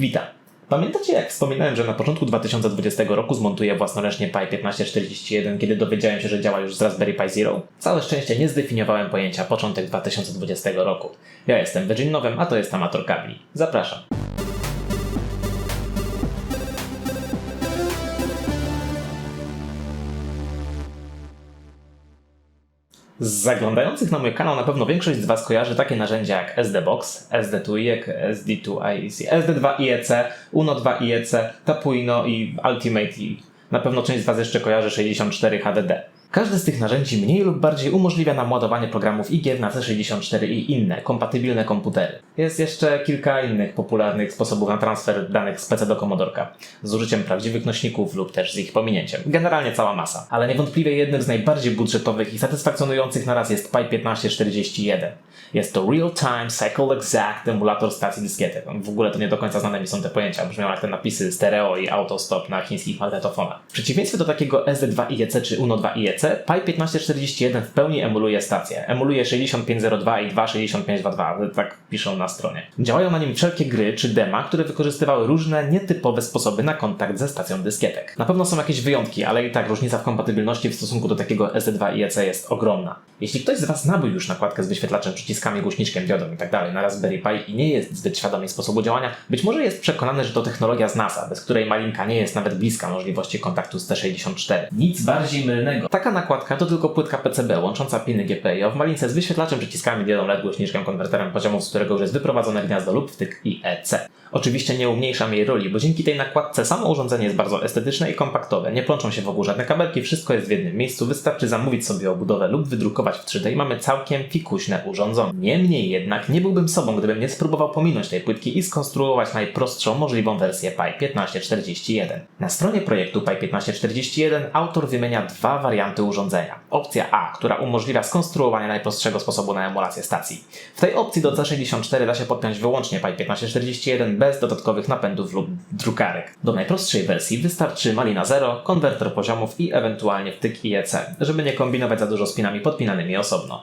Witam. Pamiętacie jak wspominałem, że na początku 2020 roku zmontuję własnoręcznie Pi 1541, kiedy dowiedziałem się, że działa już z Raspberry Pi Zero? Całe szczęście nie zdefiniowałem pojęcia początek 2020 roku. Ja jestem Virgin Nowem, a to jest Amator Kabli. Zapraszam. Z zaglądających na mój kanał na pewno większość z Was kojarzy takie narzędzia jak SD-Box, SD2IEC, SD2 IEC, SD2 IEC, UNO2 IEC, Tapuino i Ultimate na pewno część z Was jeszcze kojarzy 64 HDD. Każde z tych narzędzi mniej lub bardziej umożliwia nam ładowanie programów i gier na C64 i inne, kompatybilne komputery. Jest jeszcze kilka innych popularnych sposobów na transfer danych z PC do komodorka, z użyciem prawdziwych nośników lub też z ich pominięciem. Generalnie cała masa. Ale niewątpliwie jednym z najbardziej budżetowych i satysfakcjonujących na raz jest Pi 1541. Jest to Real-Time Cycle Exact emulator stacji dyskietek. W ogóle to nie do końca znane mi są te pojęcia, brzmią jak te napisy stereo i autostop na chińskich magnetofonach. W przeciwieństwie do takiego SD2 IEC czy UNO2 IEC, Pi 1541 w pełni emuluje stację. Emuluje 6502 i 26522, tak piszą na stronie. Działają na nim wszelkie gry czy dema, które wykorzystywały różne nietypowe sposoby na kontakt ze stacją dyskietek. Na pewno są jakieś wyjątki, ale i tak różnica w kompatybilności w stosunku do takiego SD2 IEC jest ogromna. Jeśli ktoś z Was nabył już nakładkę z wyświetlaczem, przyciskami, głośniczkiem, diodą itd. na Raspberry Pi i nie jest zbyt świadomy sposobu działania, być może jest przekonany, że to technologia z NASA, bez której malinka nie jest nawet bliska możliwości kontaktu z T64. Nic bardziej mylnego. Taka nakładka to tylko płytka PCB łącząca piny GPIO w malince z wyświetlaczem, przyciskami, diodą LED, głośniczkiem, konwerterem poziomu, z którego już jest wyprowadzone gniazdo lub wtyk IEC. Oczywiście nie umniejszam jej roli, bo dzięki tej nakładce samo urządzenie jest bardzo estetyczne i kompaktowe. Nie plączą się wokół żadne kabelki, wszystko jest w jednym miejscu. Wystarczy zamówić sobie obudowę lub wydrukować w 3D i mamy całkiem fikuśne urządzenie. Niemniej jednak nie byłbym sobą, gdybym nie spróbował pominąć tej płytki i skonstruować najprostszą możliwą wersję Pi 1541. Na stronie projektu Pi 1541 autor wymienia dwa warianty urządzenia. Opcja A, która umożliwia skonstruowanie najprostszego sposobu na emulację stacji. W tej opcji do C64 da się podpiąć wyłącznie Pi 1541 bez dodatkowych napędów lub drukarek. Do najprostszej wersji wystarczy malina 0, konwerter poziomów i ewentualnie wtyk IEC, żeby nie kombinować za dużo z pinami podpinanymi osobno.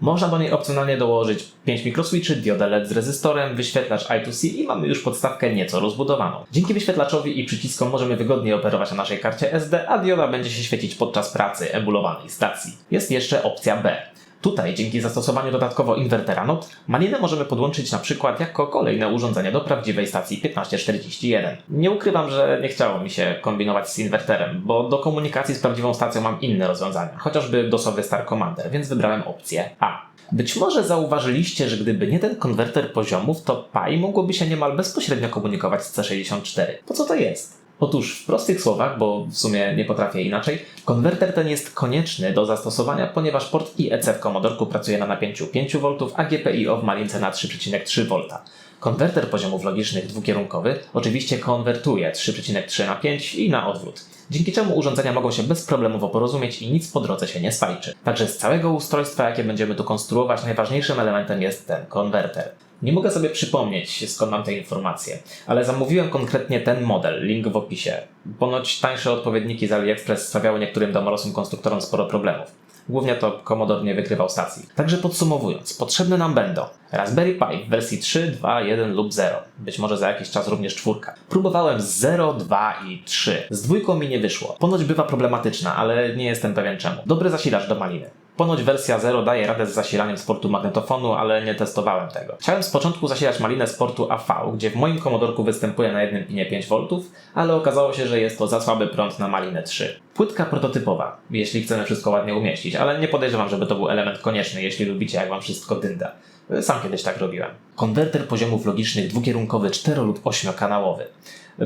Można do niej opcjonalnie dołożyć 5 mikroswitchy, diodę LED z rezystorem, wyświetlacz I2C i mamy już podstawkę nieco rozbudowaną. Dzięki wyświetlaczowi i przyciskom możemy wygodnie operować na naszej karcie SD, a dioda będzie się świecić podczas pracy emulowanej stacji. Jest jeszcze opcja B. Tutaj, dzięki zastosowaniu dodatkowo inwertera NOT, malinę możemy podłączyć na przykład jako kolejne urządzenie do prawdziwej stacji 1541. Nie ukrywam, że nie chciało mi się kombinować z inwerterem, bo do komunikacji z prawdziwą stacją mam inne rozwiązania, chociażby dosowy Star Commander, więc wybrałem opcję A. Być może zauważyliście, że gdyby nie ten konwerter poziomów, to Pi mogłoby się niemal bezpośrednio komunikować z C64. Po co to jest? Otóż w prostych słowach, bo w sumie nie potrafię inaczej, konwerter ten jest konieczny do zastosowania, ponieważ port IEC w komodorku pracuje na napięciu 5V, a GPIO w malince na 3,3 V. Konwerter poziomów logicznych dwukierunkowy oczywiście konwertuje 3,3 na 5 i na odwrót. Dzięki czemu urządzenia mogą się bezproblemowo porozumieć i nic po drodze się nie swajczy. Także z całego ustrojstwa, jakie będziemy tu konstruować, najważniejszym elementem jest ten konwerter. Nie mogę sobie przypomnieć, skąd mam te informacje, ale zamówiłem konkretnie ten model, link w opisie. Ponoć tańsze odpowiedniki z AliExpress sprawiały niektórym domorosłym konstruktorom sporo problemów. Głównie to Commodore nie wykrywał stacji. Także podsumowując, potrzebne nam będą Raspberry Pi w wersji 3, 2, 1 lub 0. Być może za jakiś czas również czwórka. Próbowałem z 0, 2 i 3. Z dwójką mi nie wyszło. Ponoć bywa problematyczna, ale nie jestem pewien czemu. Dobry zasilacz do maliny. Ponoć wersja 0 daje radę z zasilaniem z portu magnetofonu, ale nie testowałem tego. Chciałem z początku zasilać malinę z portu AV, gdzie w moim komodorku występuje na jednym pinie 5V, ale okazało się, że jest to za słaby prąd na malinę 3. Płytka prototypowa, jeśli chcemy wszystko ładnie umieścić, ale nie podejrzewam, żeby to był element konieczny, jeśli lubicie, jak wam wszystko dynda. Sam kiedyś tak robiłem. Konwerter poziomów logicznych dwukierunkowy 4 lub 8-kanałowy.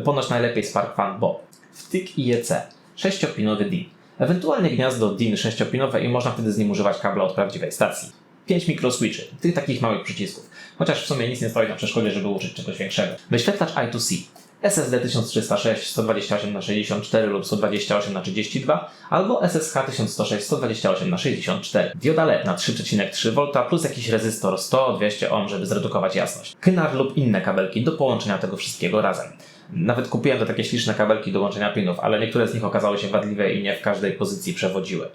Ponoć najlepiej Spark Fan Bob. Wtyk IEC. 6-pinowy DIN. Ewentualnie gniazdo DIN 6-pinowe i można wtedy z nim używać kabla od prawdziwej stacji. 5 mikroswitchy, tych takich małych przycisków. Chociaż w sumie nic nie stoi na przeszkodzie, żeby użyć czegoś większego. Wyświetlacz I2C. SSD 1306 128 na 64 lub 128 na 32 albo SSH 1106 128 na 64. Dioda LED na 3,3 V plus jakiś rezystor 100-200 ohm, żeby zredukować jasność. Kynar lub inne kabelki do połączenia tego wszystkiego razem. Nawet kupiłem te takie śliczne kabelki do łączenia pinów, ale niektóre z nich okazały się wadliwe i nie w każdej pozycji przewodziły.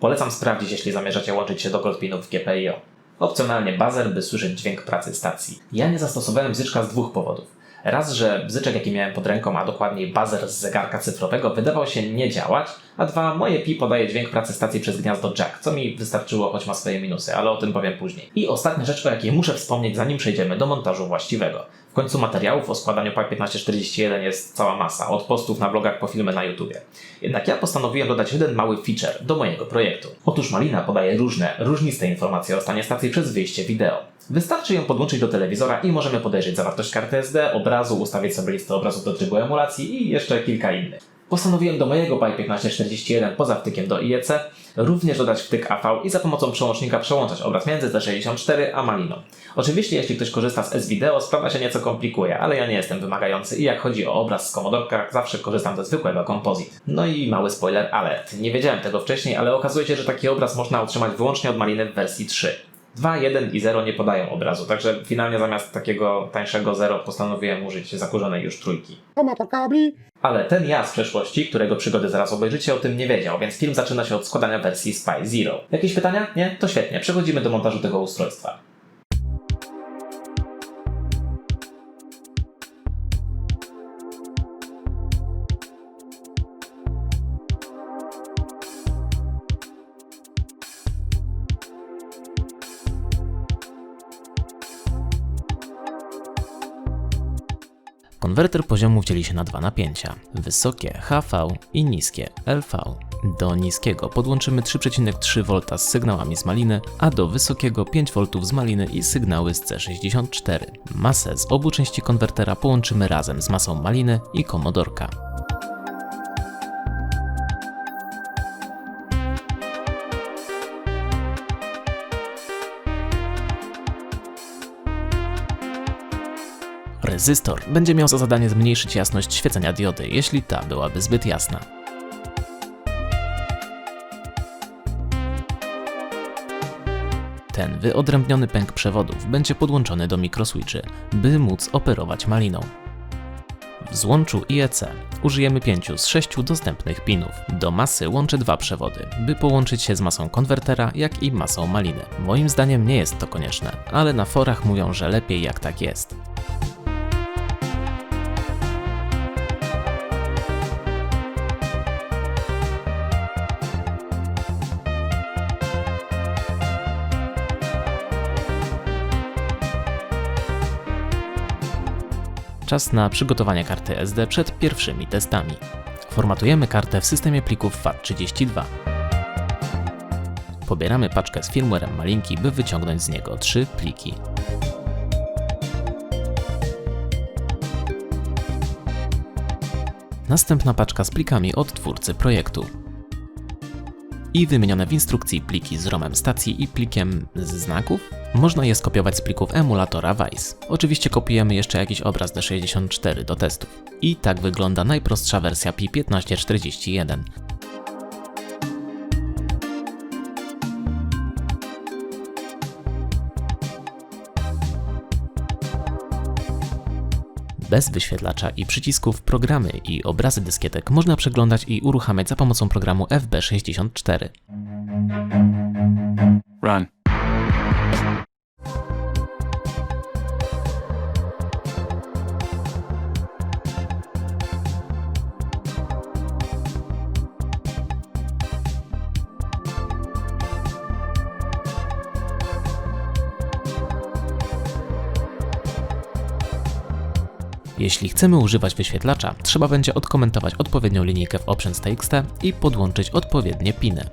Polecam sprawdzić, jeśli zamierzacie łączyć się do pinów w GPIO. Opcjonalnie bazer, by słyszeć dźwięk pracy stacji. Ja nie zastosowałem bzyczka z dwóch powodów. Raz, że bzyczek jaki miałem pod ręką, a dokładniej buzzer z zegarka cyfrowego wydawał się nie działać, a dwa, moje pi podaje dźwięk pracy stacji przez gniazdo jack, co mi wystarczyło, choć ma swoje minusy, ale o tym powiem później. I ostatnia rzecz, o jakiej muszę wspomnieć, zanim przejdziemy do montażu właściwego. W końcu materiałów o składaniu PAK 1541 jest cała masa, od postów na blogach po filmy na YouTubie. Jednak ja postanowiłem dodać jeden mały feature do mojego projektu. Otóż Malina podaje różne, różniste informacje o stanie stacji przez wyjście wideo. Wystarczy ją podłączyć do telewizora i możemy podejrzeć zawartość karty SD, obrazu, ustawić sobie listę obrazów do trybu emulacji i jeszcze kilka innych. Postanowiłem do mojego PAI 1541 poza wtykiem do IEC również dodać wtyk AV i za pomocą przełącznika przełączać obraz między C64 a Maliną. Oczywiście jeśli ktoś korzysta z S-Video, sprawa się nieco komplikuje, ale ja nie jestem wymagający i jak chodzi o obraz z Commodore, zawsze korzystam ze zwykłego Composite. No i mały spoiler alert. Nie wiedziałem tego wcześniej, ale okazuje się, że taki obraz można otrzymać wyłącznie od Maliny w wersji 3. 2, 1 i 0 nie podają obrazu, także finalnie zamiast takiego tańszego 0 postanowiłem użyć zakurzonej już trójki. Ale ten ja z przeszłości, którego przygody zaraz obejrzycie, o tym nie wiedział, więc film zaczyna się od składania wersji Spy Zero. Jakieś pytania? Nie? To świetnie. Przechodzimy do montażu tego ustrojstwa. Konwerter poziomów dzieli się na dwa napięcia: wysokie HV i niskie LV. Do niskiego podłączymy 3,3 V z sygnałami z maliny, a do wysokiego 5 V z maliny i sygnały z C64. Masę z obu części konwertera połączymy razem z masą maliny i komodorka. Rezystor będzie miał za zadanie zmniejszyć jasność świecenia diody, jeśli ta byłaby zbyt jasna. Ten wyodrębniony pęk przewodów będzie podłączony do mikroswitchy, by móc operować maliną. W złączu IEC użyjemy 5 z 6 dostępnych pinów. Do masy łączę dwa przewody, by połączyć się z masą konwertera, jak i masą maliny. Moim zdaniem nie jest to konieczne, ale na forach mówią, że lepiej jak tak jest. Czas na przygotowanie karty SD przed pierwszymi testami. Formatujemy kartę w systemie plików FAT32. Pobieramy paczkę z firmwarem Malinki, by wyciągnąć z niego trzy pliki. Następna paczka z plikami od twórcy projektu. I wymienione w instrukcji pliki z ROMem stacji i plikiem z znaków można je skopiować z plików emulatora Vice. Oczywiście kopiujemy jeszcze jakiś obraz D64 do testów. I tak wygląda najprostsza wersja Pi 1541. Bez wyświetlacza i przycisków programy i obrazy dyskietek można przeglądać i uruchamiać za pomocą programu FB64. Run. Jeśli chcemy używać wyświetlacza, trzeba będzie odkomentować odpowiednią linijkę w Options.txt i podłączyć odpowiednie piny.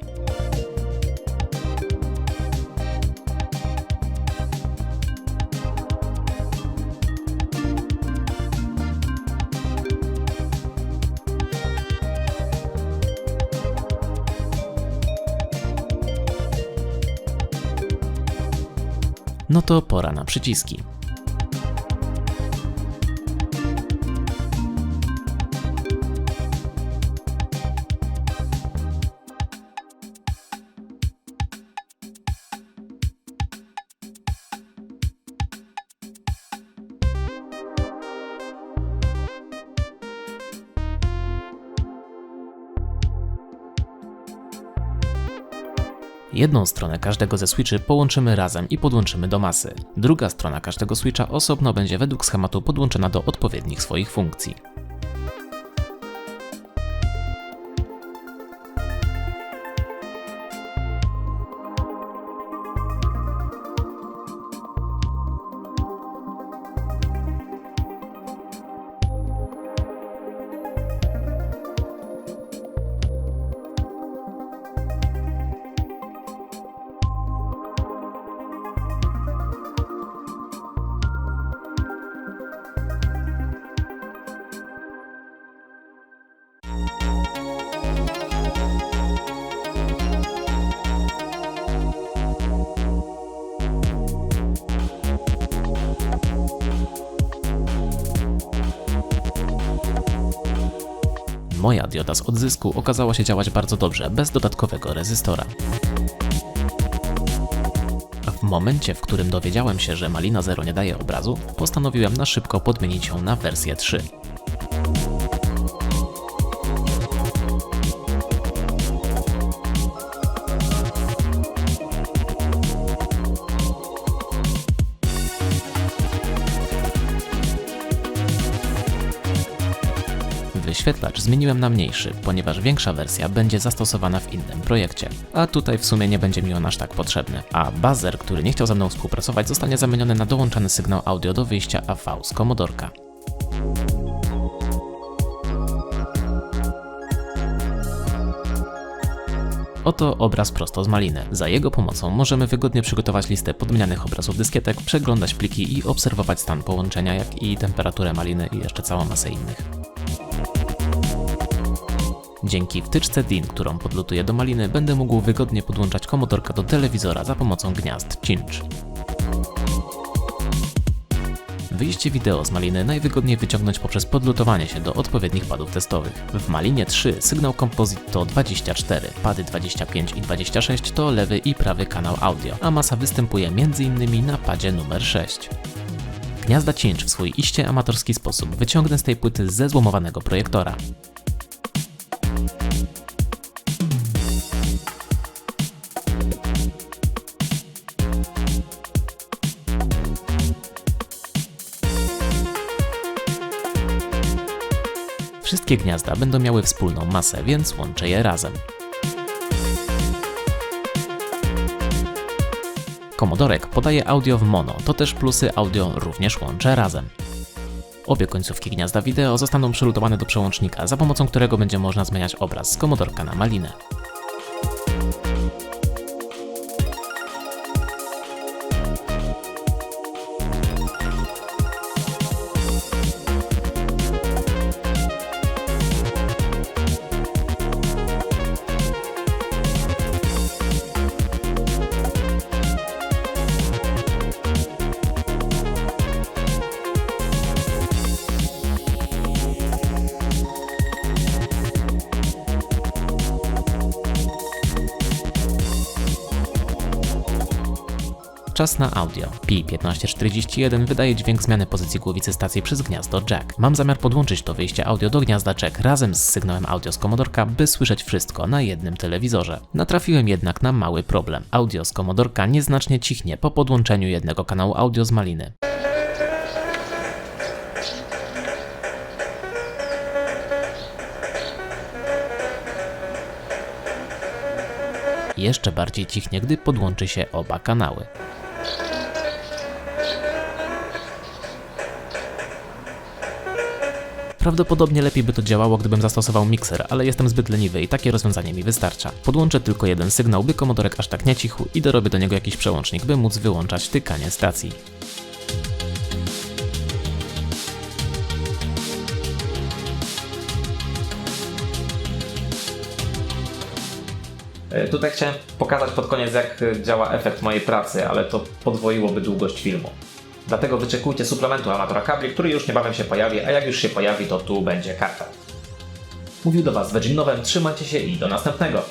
No to pora na przyciski. Jedną stronę każdego ze switchy połączymy razem i podłączymy do masy. Druga strona każdego switcha osobno będzie według schematu podłączona do odpowiednich swoich funkcji. Moja dioda z odzysku okazała się działać bardzo dobrze, bez dodatkowego rezystora. W momencie, w którym dowiedziałem się, że Malina Zero nie daje obrazu, postanowiłem na szybko podmienić ją na wersję 3. Wyświetlacz zmieniłem na mniejszy, ponieważ większa wersja będzie zastosowana w innym projekcie. A tutaj w sumie nie będzie mi on aż tak potrzebny. A buzzer, który nie chciał ze mną współpracować, zostanie zamieniony na dołączany sygnał audio do wyjścia AV z Commodorka. Oto obraz prosto z maliny. Za jego pomocą możemy wygodnie przygotować listę podmienianych obrazów dyskietek, przeglądać pliki i obserwować stan połączenia, jak i temperaturę maliny i jeszcze całą masę innych. Dzięki wtyczce DIN, którą podlutuję do maliny, będę mógł wygodnie podłączać komodorka do telewizora za pomocą gniazd cinch. Wyjście wideo z maliny najwygodniej wyciągnąć poprzez podlutowanie się do odpowiednich padów testowych. W malinie 3 sygnał Composite to 24, pady 25 i 26 to lewy i prawy kanał audio, a masa występuje m.in. na padzie numer 6. Gniazda cinch w swój iście amatorski sposób wyciągnę z tej płyty ze złomowanego projektora. Wszystkie gniazda będą miały wspólną masę, więc łączę je razem. Komodorek podaje audio w mono, to też plusy audio również łączę razem. Obie końcówki gniazda wideo zostaną przylutowane do przełącznika, za pomocą którego będzie można zmieniać obraz z komodorka na malinę. Czas na audio. Pi1541 wydaje dźwięk zmiany pozycji głowicy stacji przez gniazdo jack. Mam zamiar podłączyć to wyjście audio do gniazda jack razem z sygnałem audio z komodorka, by słyszeć wszystko na jednym telewizorze. Natrafiłem jednak na mały problem. Audio z komodorka nieznacznie cichnie po podłączeniu jednego kanału audio z maliny. Jeszcze bardziej cichnie, gdy podłączy się oba kanały. Prawdopodobnie lepiej by to działało, gdybym zastosował mikser, ale jestem zbyt leniwy i takie rozwiązanie mi wystarcza. Podłączę tylko jeden sygnał, by komodorek aż tak nie cichł i dorobię do niego jakiś przełącznik, by móc wyłączać tykanie stacji. E, Tutaj chciałem pokazać pod koniec, jak e, działa efekt mojej pracy, ale to podwoiłoby długość filmu. Dlatego wyczekujcie suplementu amatora kabli, który już niebawem się pojawi, a jak już się pojawi, to tu będzie karta. Mówił do Was Virgin Nowem, trzymajcie się i do następnego.